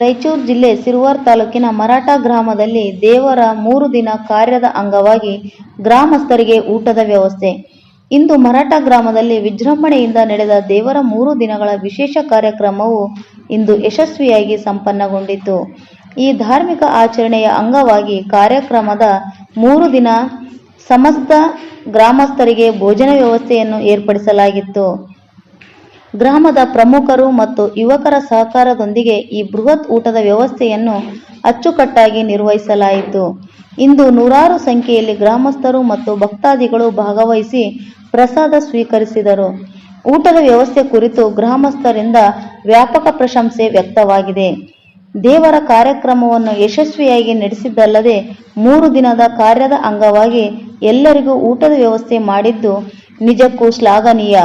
ರಾಯಚೂರು ಜಿಲ್ಲೆ ಸಿರುವಾರ್ ತಾಲೂಕಿನ ಮರಾಠ ಗ್ರಾಮದಲ್ಲಿ ದೇವರ ಮೂರು ದಿನ ಕಾರ್ಯದ ಅಂಗವಾಗಿ ಗ್ರಾಮಸ್ಥರಿಗೆ ಊಟದ ವ್ಯವಸ್ಥೆ. ಇಂದು ಮರಾಠ ಗ್ರಾಮದಲ್ಲಿ ವಿಜೃಂಭಣೆಯಿಂದ ನಡೆದ ದೇವರ ಮೂರು ದಿನಗಳ ವಿಶೇಷ ಕಾರ್ಯಕ್ರಮವು ಇಂದು ಯಶಸ್ವಿಯಾಗಿ ಸಂಪನ್ನಗೊಂಡಿತು ಈ ಧಾರ್ಮಿಕ ಆಚರಣೆಯ ಅಂಗವಾಗಿ ಕಾರ್ಯಕ್ರಮದ ಮೂರು ದಿನ ಸಮಸ್ತ ಗ್ರಾಮಸ್ಥರಿಗೆ ಭೋಜನ ವ್ಯವಸ್ಥೆಯನ್ನು ಏರ್ಪಡಿಸಲಾಗಿತ್ತು. ಗ್ರಾಮದ ಪ್ರಮುಖರು ಮತ್ತು ಯುವಕರ ಸಹಕಾರದೊಂದಿಗೆ ಈ ಬೃಹತ್ ಊಟದ ವ್ಯವಸ್ಥೆಯನ್ನು ಅಚ್ಚುಕಟ್ಟಾಗಿ ನಿರ್ವಹಿಸಲಾಯಿತು. ಇಂದು ನೂರಾರು ಸಂಖ್ಯೆಯಲ್ಲಿ ಗ್ರಾಮಸ್ಥರು ಮತ್ತು ಭಕ್ತಾದಿಗಳು ಭಾಗವಹಿಸಿ ಪ್ರಸಾದ ಸ್ವೀಕರಿಸಿದರು. ಊಟದ ವ್ಯವಸ್ಥೆ ಕುರಿತು ಗ್ರಾಮಸ್ಥರಿಂದ ವ್ಯಾಪಕ ಪ್ರಶಂಸೆ ವ್ಯಕ್ತವಾಗಿದೆ. ದೇವರ ಕಾರ್ಯಕ್ರಮವನ್ನು ಯಶಸ್ವಿಯಾಗಿ ನಡೆಸಿದ್ದಲ್ಲದೆ ಮೂರು ದಿನದ ಕಾರ್ಯದ ಅಂಗವಾಗಿ ಎಲ್ಲರಿಗೂ ಊಟದ ವ್ಯವಸ್ಥೆ ಮಾಡಿದ್ದು ನಿಜಕ್ಕೂ ಶ್ಲಾಘನೀಯ.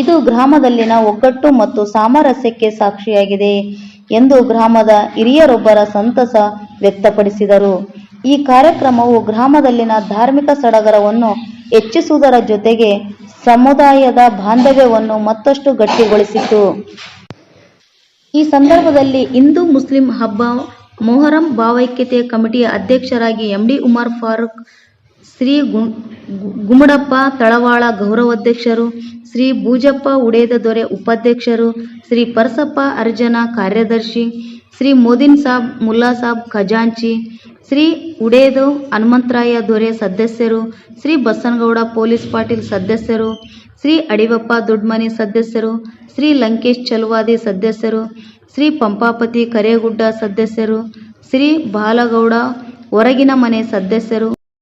ಇದು ಗ್ರಾಮದಲ್ಲಿನ ಒಗ್ಗಟ್ಟು ಮತ್ತು ಸಾಮರಸ್ಯಕ್ಕೆ ಸಾಕ್ಷಿಯಾಗಿದೆ ಎಂದು ಗ್ರಾಮದ ಹಿರಿಯರೊಬ್ಬರ ಸಂತಸ ವ್ಯಕ್ತಪಡಿಸಿದರು. ಈ ಕಾರ್ಯಕ್ರಮವು ಗ್ರಾಮದಲ್ಲಿನ ಧಾರ್ಮಿಕ ಸಡಗರವನ್ನು ಹೆಚ್ಚಿಸುವುದರ ಜೊತೆಗೆ ಸಮುದಾಯದ ಬಾಂಧವ್ಯವನ್ನು ಮತ್ತಷ್ಟು ಗಟ್ಟಿಗೊಳಿಸಿತು. ಈ ಸಂದರ್ಭದಲ್ಲಿ ಹಿಂದೂ ಮುಸ್ಲಿಂ ಹಬ್ಬ, ಮೊಹರಂ ಭಾವೈಕ್ಯತೆ ಕಮಿಟಿಯ ಅಧ್ಯಕ್ಷರಾಗಿ ಎಂಡಿ ಉಮರ್ ಫಾರೂಕ್, ಶ್ರೀ ಗುಮಡಪ್ಪ ತಳವಾಳ ಗೌರವಾಧ್ಯಕ್ಷರು ಶ್ರೀ ಬೂಜಪ್ಪ ಉಡೇದ ದೊರೆ ಉಪಾಧ್ಯಕ್ಷರು, ಶ್ರೀ ಪರಸಪ್ಪ ಅರ್ಜನ ಕಾರ್ಯದರ್ಶಿ, ಶ್ರೀ ಮೋದಿನ್ ಸಾಬ್ ಮುಲ್ಲಾ ಸಾಬ್ ಖಜಾಂಚಿ, ಶ್ರೀ ಉಡೇದು ಹನುಮಂತರಾಯ ದೊರೆ ಸದಸ್ಯರು, ಶ್ರೀ ಬಸನಗೌಡ ಪೊಲೀಸ್ ಪಾಟೀಲ್ ಸದಸ್ಯರು, ಶ್ರೀ ಅಡಿವಪ್ಪ ದುಡ್ಮನಿ ಸದಸ್ಯರು, ಶ್ರೀ ಲಂಕೇಶ್ ಚಲುವಾದಿ ಸದಸ್ಯರು, ಶ್ರೀ ಪಂಪಾಪತಿ ಕರೇಗುಡ್ಡ ಸದಸ್ಯರು, ಶ್ರೀ ಬಾಲಗೌಡ ಹೊರಗಿನ ಮನೆ ಸದಸ್ಯರು